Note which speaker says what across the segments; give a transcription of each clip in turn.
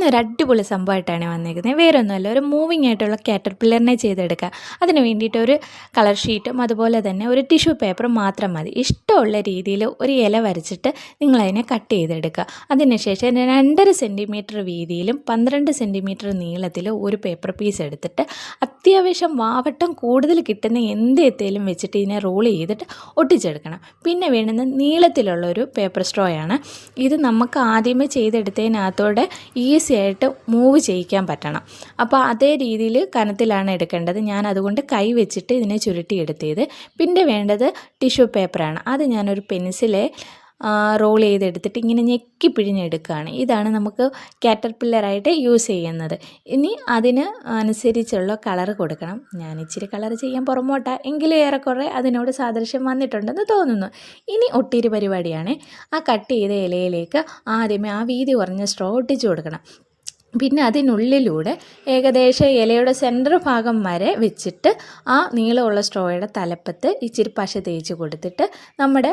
Speaker 1: ഇന്നൊരു അടിപൊളി സംഭവമായിട്ടാണ് വന്നിരിക്കുന്നത് വേറെ ഒന്നുമല്ല ഒരു മൂവിങ് ആയിട്ടുള്ള കാറ്റർ പില്ലറിനെ ചെയ്തെടുക്കുക. അതിന് വേണ്ടിയിട്ട് ഒരു കളർ ഷീറ്റും അതുപോലെ തന്നെ ഒരു ടിഷ്യൂ പേപ്പറും മാത്രം മതി. ഇഷ്ടമുള്ള രീതിയിൽ ഒരു ഇല വരച്ചിട്ട് നിങ്ങളതിനെ കട്ട് ചെയ്തെടുക്കുക. അതിനുശേഷം രണ്ടര സെന്റിമീറ്റർ വീതിയിലും പന്ത്രണ്ട് സെന്റിമീറ്റർ നീളത്തിലും ഒരു പേപ്പർ പീസ് എടുത്തിട്ട് അത്യാവശ്യം വാവട്ടം കൂടുതൽ കിട്ടുന്ന എന്ത് എത്തേലും വെച്ചിട്ട് ഇതിനെ റോൾ ചെയ്തിട്ട് ഒട്ടിച്ചെടുക്കണം. പിന്നെ വേണ്ടുന്ന നീളത്തിലുള്ള ഒരു പേപ്പർ സ്ട്രോ ആണ്. ഇത് നമുക്ക് ആദ്യമേ ചെയ്തെടുത്തതിനകത്തോടെ ഈസി ആയിട്ട് മൂവ് ചെയ്യിക്കാൻ പറ്റണം. അപ്പോൾ അതേ രീതിയിൽ കനത്തിലാണ് എടുക്കേണ്ടത്. ഞാൻ അതുകൊണ്ട് കൈ വെച്ചിട്ട് ഇതിനെ ചുരുട്ടിയെടുത്തത്. പിന്നെ വേണ്ടത് ടിഷ്യൂ പേപ്പറാണ് അത് ഞാനൊരു പെൻസിലെ റോൾ ചെയ്തെടുത്തിട്ട് ഇങ്ങനെ ഞെക്കി പിഴിഞ്ഞെടുക്കുകയാണ്. ഇതാണ് നമുക്ക് കാറ്റർ പില്ലറായിട്ട് യൂസ് ചെയ്യുന്നത്. ഇനി അതിന് അനുസരിച്ചുള്ള കളർ കൊടുക്കണം. ഞാൻ ഇച്ചിരി കളർ ചെയ്യാൻ പുറമോട്ട. എങ്കിലും ഏറെക്കുറെ അതിനോട് സാദൃശ്യം വന്നിട്ടുണ്ടെന്ന് തോന്നുന്നു. ഇനി ഒട്ടിരി പരിപാടിയാണ്. ആ കട്ട് ചെയ്ത ഇലയിലേക്ക് ആദ്യമേ ആ വീതി കുറഞ്ഞ സ്ട്രോ ഒട്ടിച്ചു കൊടുക്കണം. പിന്നെ അതിനുള്ളിലൂടെ ഏകദേശം ഇലയുടെ സെന്റർ ഭാഗം വരെ വെച്ചിട്ട് ആ നീളമുള്ള സ്ട്രോയുടെ തലപ്പത്ത് ഇച്ചിരി പശ തേച്ച് കൊടുത്തിട്ട് നമ്മുടെ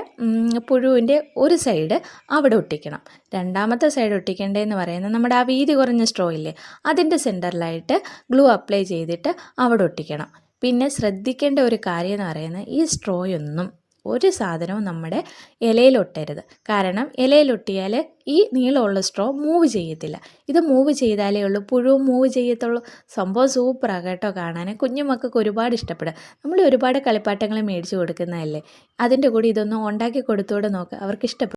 Speaker 1: പുഴുവിന്റെ ഒരു സൈഡ് അവിടെ ഒട്ടിക്കണം. രണ്ടാമത്തെ സൈഡ് ഒട്ടിക്കേണ്ടതെന്ന് പറയുന്നത് നമ്മുടെ ആ വീതി കുറഞ്ഞ സ്ട്രോ ഇല്ലേ അതിന്റെ സെന്ററിലായിട്ട് ഗ്ലൂ അപ്ലൈ ചെയ്തിട്ട് അവിടെ ഒട്ടിക്കണം. പിന്നെ ശ്രദ്ധിക്കേണ്ട ഒരു കാര്യം എന്ന് പറയുന്നത് ഈ സ്ട്രോയൊന്നും ഒരു സാധനവും നമ്മുടെ ഇലയിലൊട്ടരുത്. കാരണം ഇലയിലൊട്ടിയാൽ ഈ നീളമുള്ള സ്ട്രോ മൂവ് ചെയ്യത്തില്ല. ഇത് മൂവ് ചെയ്താലേ ഉള്ളൂ. പുഴുവും മൂവ് ചെയ്യത്തുള്ളൂ. സംഭവം സൂപ്പറാണ് കേട്ടോ കാണാൻ. കുഞ്ഞുമക്കൾക്ക് ഒരുപാട് ഇഷ്ടപ്പെടുക നമ്മൾ ഒരുപാട് കളിപ്പാട്ടങ്ങൾ മേടിച്ചു കൊടുക്കുന്നതല്ലേ? അതിന്റെ കൂടെ ഇതൊന്നും ഉണ്ടാക്കി കൊടുത്തുകൂടെ നോക്കുക അവർക്ക് ഇഷ്ടപ്പെടും.